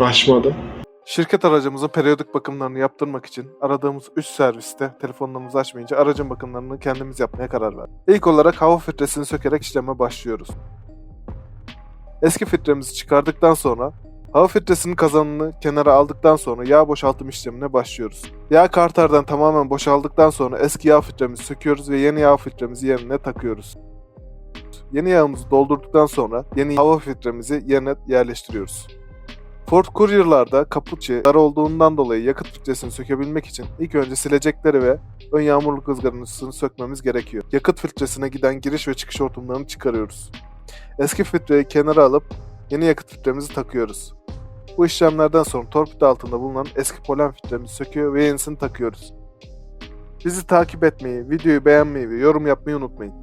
Açmadı. Şirket aracımızın periyodik bakımlarını yaptırmak için aradığımız üst serviste telefonlarımızı açmayınca aracın bakımlarını kendimiz yapmaya karar verdik. İlk olarak hava filtresini sökerek işleme başlıyoruz. Eski filtremizi çıkardıktan sonra hava filtresinin kazanını kenara aldıktan sonra yağ boşaltım işlemine başlıyoruz. Yağ kartardan tamamen boşaldıktan sonra eski yağ filtremizi söküyoruz ve yeni yağ filtremizi yerine takıyoruz. Yeni yağımızı doldurduktan sonra yeni hava filtremizi yerine yerleştiriyoruz. Ford Courier'larda kapuçı dar olduğundan dolayı yakıt filtresini sökebilmek için ilk önce silecekleri ve ön yağmurluk ızgaranısını sökmemiz gerekiyor. Yakıt filtresine giden giriş ve çıkış hortumlarını çıkarıyoruz. Eski filtreyi kenara alıp yeni yakıt filtremizi takıyoruz. Bu işlemlerden sonra torpido altında bulunan eski polen filtremizi söküyor ve yenisini takıyoruz. Bizi takip etmeyi, videoyu beğenmeyi ve yorum yapmayı unutmayın.